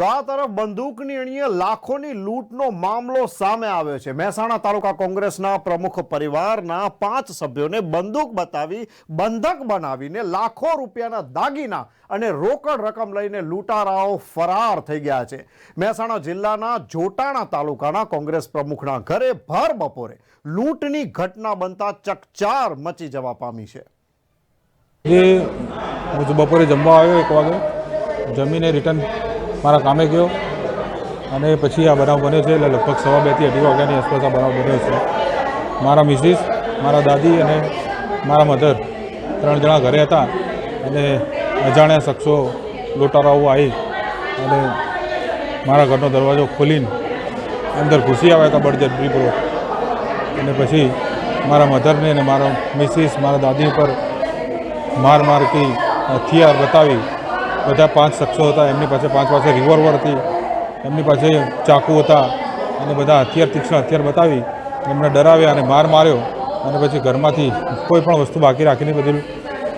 તો આ તરફ બંદૂકની અણીએ લાખોની લૂંટનો મામલો સામે આવ્યો છે. મહેસાણા તાલુકા કોંગ્રેસના પ્રમુખ પરિવારના પાંચ સભ્યોને બંદૂક બતાવી બંધક બનાવીને લાખો રૂપિયાના દાગીના અને રોકડ રકમ લઈને લૂંટારાઓ ફરાર થઈ ગયા છે. મહેસાણા જિલ્લાના જોટાણા તાલુકાના કોંગ્રેસ પ્રમુખના ઘરે ભર બપોરે લૂંટની ઘટના બનતા ચકચાર મચી જવા પામી છે. બપોરે જમવા આવ્યો એક વાગે. જમીને રિટર્ન મારા કામે ગયો. અને પછી આ બનાવ બન્યો છે, એટલે લગભગ સવા બેથી અઢી વાગ્યાની આસપાસ આ બનાવ બન્યો છે. મારા મિસિસ, મારા દાદી અને મારા મધર ત્રણ જણા ઘરે હતા અને અજાણ્યા શખ્સો લૂંટારાઓ આવી અને મારા ઘરનો દરવાજો ખોલીને અંદર ઘૂસી આવ્યા હતા બળજબરીપૂર્વક અને પછી મારા મધરને અને મારા મિસિસ, મારા દાદી ઉપર માર મારથી હથિયાર બતાવી બધા પાંચ શખ્સો હતા, એમની પાસે પાંચ પાસે રિવોલ્વર હતી, એમની પાસે ચાકુ હતા, અને બધા હથિયાર, તીક્ષ્ણ હથિયાર બતાવી, એમને ડરાવ્યા અને માર માર્યો, અને પછી ઘરમાંથી કોઈ પણ વસ્તુ બાકી રાખીને બધું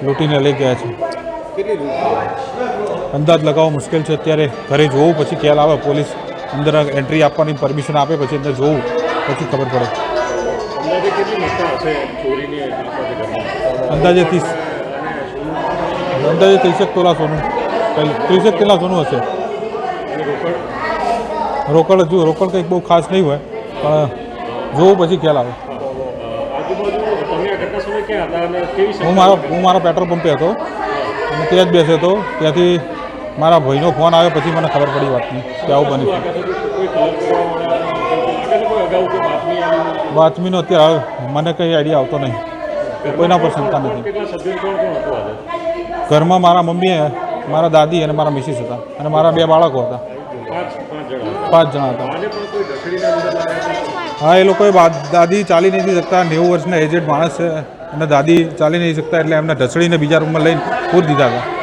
લૂંટીને લઈ ગયા છે. અંદાજ લગાવવો મુશ્કેલ છે. અત્યારે ઘરે જોવું, પછી ખ્યાલ આવે, પોલીસ અંદર એન્ટ્રી આપવાની પરમિશન આપે, પછી અંદર જોવું, પછી ખબર પડે. અંદાજે ત્રીસ, અંદાજે ત્રીસેક તોલા સોનું. પહેલું ત્રીસેક કિલા સોનું હશે? રોકડ? જો રોકડ કંઈક બહુ ખાસ નહીં હોય પણ જોવું પછી ખ્યાલ આવે. હું મારો હું મારા પેટ્રોલ પંપે હતો અને ત્યાં જ બેસે હતો. ત્યાંથી મારા ભાઈનો ફોન આવ્યો પછી મને ખબર પડી વાતની કે આવું બન્યું વાતમીનો અત્યારે મને કંઈ આઈડિયા આવતો નહીં. કોઈના પર શંકા નથી. ઘરમાં મારા મમ્મી મારા દાદી અને મારા મિસિસ હતા અને મારા બે બાળકો હતા. પાંચ જણા હતા. હા, એ લોકોએ દાદી ચાલી નથી શકતા, નેવું વર્ષના એજેડ માણસ છે. અને દાદી ચાલી નહીં શકતા એટલે એમને ઢસડીને બીજા રૂમમાં લઈને પૂરી દીધા હતા.